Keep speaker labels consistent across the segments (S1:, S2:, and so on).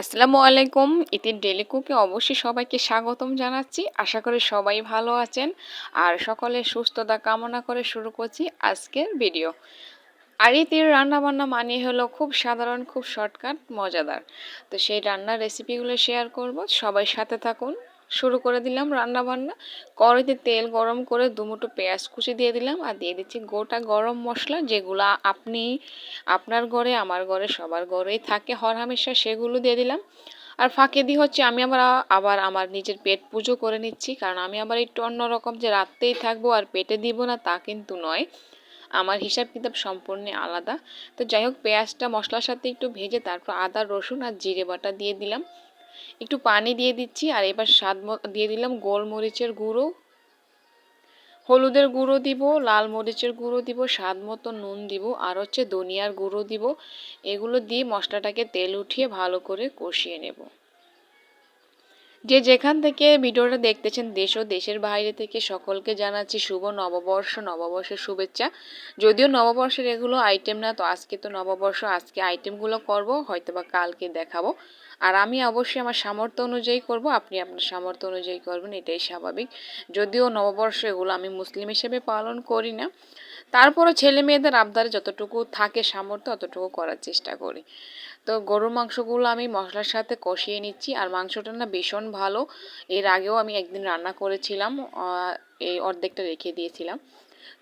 S1: আসসালামু আলাইকুম। ইতির ডেলি কুকে অবশ্যই সবাইকে স্বাগতম জানাচ্ছি। আশা করি সবাই ভালো আছেন আর সকলে সুস্থতা কামনা করে শুরু করছি আজকের ভিডিও। আর ইতির রান্নাবান্না মানে হলো খুব সাধারণ, খুব শর্টকাট, মজাদার। তো সেই রান্নার রেসিপিগুলো শেয়ার করব। সবাই সাথে থাকুন। শুরু করে দিলাম রান্না বান্না কড়াইতে তেল গরম করে দুমুটো পেঁয়াজ কুচি দিয়ে দিলাম আর দিয়ে দিচ্ছি গোটা গরম মশলা যেগুলো আপনি আপনার ঘরে, আমার ঘরে, সবার ঘরেই থাকে হরহামেশা সেগুলো দিয়ে দিলাম। আর ফাঁকে দিয়ে হচ্ছে আমি আবার আবার আমার নিজের পেট পুজো করে নিচ্ছি, কারণ আমি আবার একটু অন্যরকম যে রাত্রেই থাকব আর পেটে দিব না তা কিন্তু নয়। আমার হিসাব কিতাব সম্পূর্ণ আলাদা। তো যাই হোক, পেঁয়াজটা মশলার সাথে একটু ভেজে তারপর আদা, রসুন আর জিরে বাটা দিয়ে দিলাম। একটু পানি দিয়ে দিচ্ছি আর এবার স্বাদ দিয়ে দিলাম গোলমরিচের গুঁড়ো। হলুদের গুঁড়ো দিব, লাল মরিচের গুঁড়ো দিব, স্বাদ মতো নুন দিব আর হচ্ছে ধনিয়ার গুঁড়ো দিব। এগুলো দিয়ে মশলাটাকে তেল উঠিয়ে ভালো করে কষিয়ে নেব। যে যেখান থেকে ভিডিওটা দেখতেছেন দেশ ও দেশের বাইরে থেকে সকলকে জানাচ্ছি শুভ নববর্ষ, নববর্ষের শুভেচ্ছা। যদিও নববর্ষের এগুলো আইটেম না, তো আজকে তো নববর্ষ, আজকে আইটেমগুলো করব হয়তো বা কালকে দেখাবো। আর আমি অবশ্যই আমার সামর্থ্য অনুযায়ী করব, আপনি আপনার সামর্থ্য অনুযায়ী করবেন, এটাই স্বাভাবিক। যদিও নববর্ষ এগুলো আমি মুসলিম হিসেবে পালন করি না। তারপরও ছেলে মেয়েদের আবদারে যতটুকু থাকে সামর্থ্য, অতটুকু করার চেষ্টা করি। তো গরুর মাংসগুলো আমি মশলার সাথে কষিয়ে নিচ্ছি, আর মাংসটা না ভীষণ ভালো। এর আগেও আমি একদিন রান্না করেছিলাম এই অর্ধেকটা রেখে দিয়েছিলাম।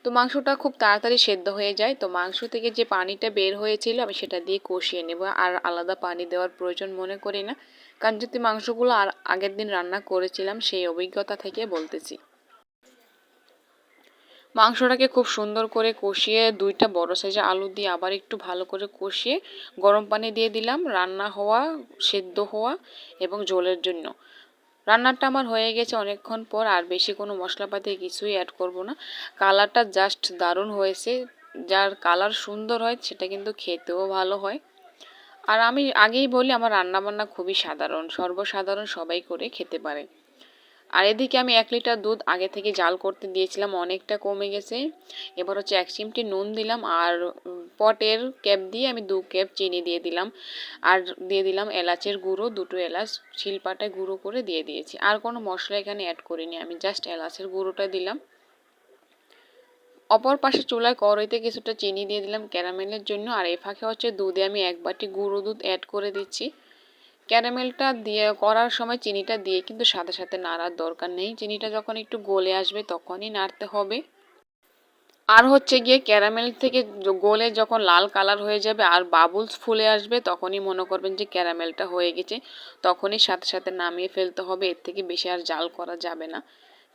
S1: তো মাংসটা খুব তাড়াতাড়ি সেদ্ধ হয়ে যায়। তো মাংস থেকে যে পানিটা বের হয়েছিল, আমি সেটা দিয়ে কষিয়ে নেব। আর আলাদা পানি দেওয়ার প্রয়োজন মনে করি না। কারণ যদি মাংসগুলো আর আগের দিন রান্না করেছিলাম, সেই অভিজ্ঞতা থেকে বলতেছি। মাংসটাকে খুব সুন্দর করে কষিয়ে দুইটা বড় সাইজের আলু দিয়ে আবার একটু ভালো করে কষিয়ে গরম পানি দিয়ে দিলাম। রান্না হওয়া, সেদ্ধ হওয়া এবং জলের জন্য। রান্নাটা আমার হয়ে গেছে অনেকক্ষণ পর, আর বেশি কোনো মশলাপাতি কিছুই অ্যাড করব না। কালারটা জাস্ট দারুণ হয়েছে। যার কালার সুন্দর হয়, সেটা কিন্তু খেতেও ভালো হয়। আর আমি আগেই বলি, আমার রান্নাবান্না খুবই সাধারণ। সর্বসাধারণ সবাই করে খেতে পারে। আর এদিকে আমি এক লিটার দুধ আগে থেকে জাল করতে দিয়েছিলাম, অনেকটা কমে গেছে। এবার হচ্ছে এক চিমটি নুন দিলাম আর পটের ক্যাপ দিয়ে আমি দু ক্যাপ চিনি দিয়ে দিলাম। আর দিয়ে দিলাম এলাচের গুঁড়ো, দুটো এলাচ শিলপাটায় গুঁড়ো করে দিয়ে দিয়েছি। আর কোনো মশলা এখানে অ্যাড করিনি, আমি জাস্ট এলাচের গুঁড়োটা দিলাম। অপর পাশে চুলায় কড়াইতে কিছুটা চিনি দিয়ে দিলাম ক্যারামেলের জন্য। আর এ ফাঁকে হচ্ছে দুধে আমি এক বাটি গুঁড়ো দুধ অ্যাড করে দিচ্ছি। ক্যারামেলটা দিয়ে, করার সময় চিনিটা দিয়ে কিন্তু সাথে সাথে নাড়ার দরকার নেই। চিনিটা যখন একটু গলে আসবে তখনই নাড়তে হবে। আর হচ্ছে গিয়ে ক্যারামেল থেকে গলে যখন লাল কালার হয়ে যাবে আর বাবুলস ফুলে আসবে তখনই মনে করবেন যে ক্যারামেলটা হয়ে গেছে। তখনই সাথে সাথে নামিয়ে ফেলতে হবে, এর থেকে বেশি আর জাল করা যাবে না।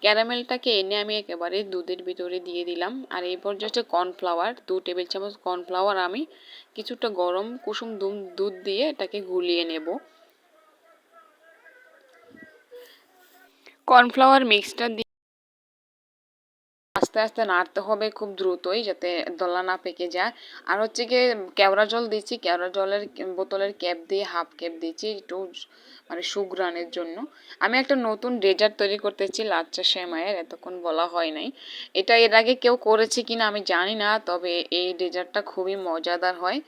S1: ক্যারামেলটাকে এনে আমি একেবারে দুধের ভিতরে দিয়ে দিলাম। আর এই হচ্ছে কর্নফ্লাওয়ার, দু টেবিল চামচ কর্নফ্লাওয়ার আমি কিছুটা গরম কুসুম দুধ দিয়ে এটাকে গুলিয়ে নেব। কর্নফ্লাওয়ার মিক্সটা দিয়ে আস্তে আস্তে নাড়তে হবে খুব দ্রুতই যাতে দলা না পেকে যায়। আর হচ্ছে গিয়ে কেওড়া জল দিচ্ছি, কেওড়া জলের বোতলের ক্যাপ দিয়ে হাফ ক্যাপ দিচ্ছি একটু মানে সুগ্রানের জন্য। আমি একটা নতুন ডেজার্ট তৈরি করতেছি লাচ্চা শ্যামায়ের এতক্ষণ বলা হয় নাই। এটা এর আগে কেউ করেছে কিনা আমি জানি না, তবে এই ডেজার্টটা খুবই মজাদার হয়।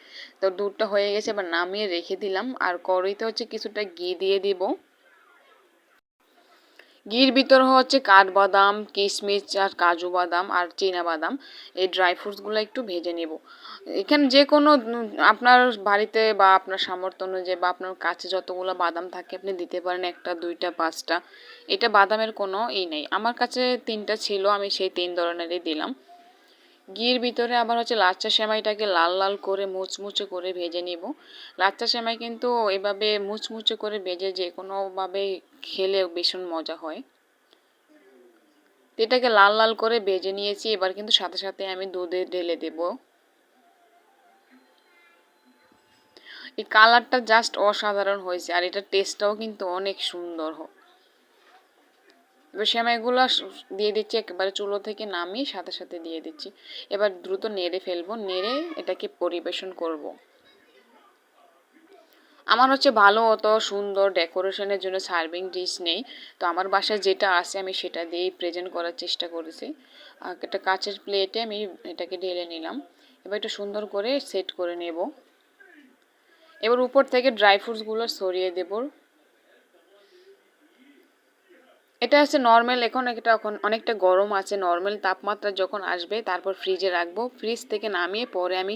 S1: তো দুধটা হয়ে গেছে, এবার নামিয়ে রেখে দিলাম। আর কড়াইতে হচ্ছে কিছুটা ঘি দিয়ে দিব। ঘির ভিতর হচ্ছে কাঠবাদাম কিশমিশ আর কাজু বাদাম আর চীনা বাদাম। এই ড্রাই ফ্রুটসগুলো একটু ভেজে নেব। এখানে যে কোনো, আপনার বাড়িতে বা আপনার সামর্থ্য অনুযায়ী বা আপনার কাছে যতগুলো বাদাম থাকে, আপনি দিতে পারেন একটা, দুইটা, পাঁচটা। এটা বাদামের কোনো ই নেই। আমার কাছে তিনটা ছিল, আমি সেই তিন ধরনেরই দিলাম। ঘির ভিতরে আবার হচ্ছে লাচ্চা সেমাইটাকে লাল লাল করে মুচমুচে করে ভেজে নিব। লাচ্চা সেমাই কিন্তু এভাবে মুচমুচে করে ভেজে যে কোনোভাবে খেলে ভীষণ মজা হয়। এটাকে লাল লাল করে ভেজে নিয়েছি, এবার কিন্তু সাথে সাথে আমি দুধে ঢেলে দেব। এই কালারটা জাস্ট অসাধারণ হয়েছে, আর এটার টেস্টটাও কিন্তু অনেক সুন্দর হয় এবার সেমাইগুলো দিয়ে দিচ্ছি, একেবারে চুলো থেকে নামিয়ে সাথে সাথে দিয়ে দিচ্ছি। এবার দ্রুত নেড়ে ফেলব, নেড়ে এটাকে পরিবেশন করব। আমার হচ্ছে ভালো অত সুন্দর ডেকোরেশনের জন্য সার্ভিং ডিশ নেই। তো আমার বাসায় যেটা আছে আমি সেটা দিয়েই প্রেজেন্ট করার চেষ্টা করেছি। একটা কাচের প্লেটে আমি এটাকে ঢেলে নিলাম। এবার একটু সুন্দর করে সেট করে নেব। এবার উপর থেকে ড্রাই ফ্রুটসগুলো সরিয়ে দেব। এটা হচ্ছে নর্মাল এখন এটা এখন অনেকটা গরম আছে নর্মাল তাপমাত্রা যখন আসবে, তারপর ফ্রিজে রাখব। ফ্রিজ থেকে নামিয়ে পরে আমি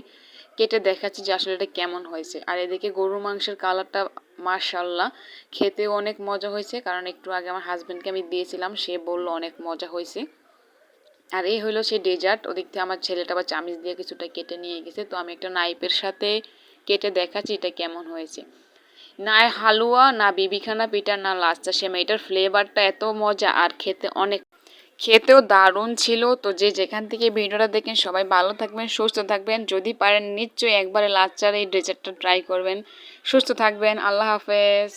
S1: কেটে দেখাচ্ছি যে আসলে এটা কেমন হয়েছে। আর এদিকে গরুর মাংসের কালারটা মার্শাল্লাহ খেতেও অনেক মজা হয়েছে, কারণ একটু আগে আমার হাজব্যান্ডকে আমি দিয়েছিলাম, সে বলল অনেক মজা হয়েছে। আর এই হলো সেই ডেজার্ট ওদিক থেকে আমার ছেলেটা বা চামিচ দিয়ে কিছুটা কেটে নিয়ে গেছে। তো আমি একটা নাইপের সাথে কেটে দেখাচ্ছি এটা কেমন হয়েছে। না হালুয়া, না বিবিখানা পিঠা, না লাচ্চা সেমা এটার ফ্লেভারটা এত মজা, আর খেতে অনেক খেতেও দারুণ ছিল। তো যে যেখান থেকে ভিডিওটা দেখেন, সবাই ভালো থাকবেন, সুস্থ থাকবেন। যদি পারেন নিশ্চয়ই একবারে লাচ্চার এই ড্রেজারটা ট্রাই করবেন। সুস্থ থাকবেন, আল্লাহ হাফেজ।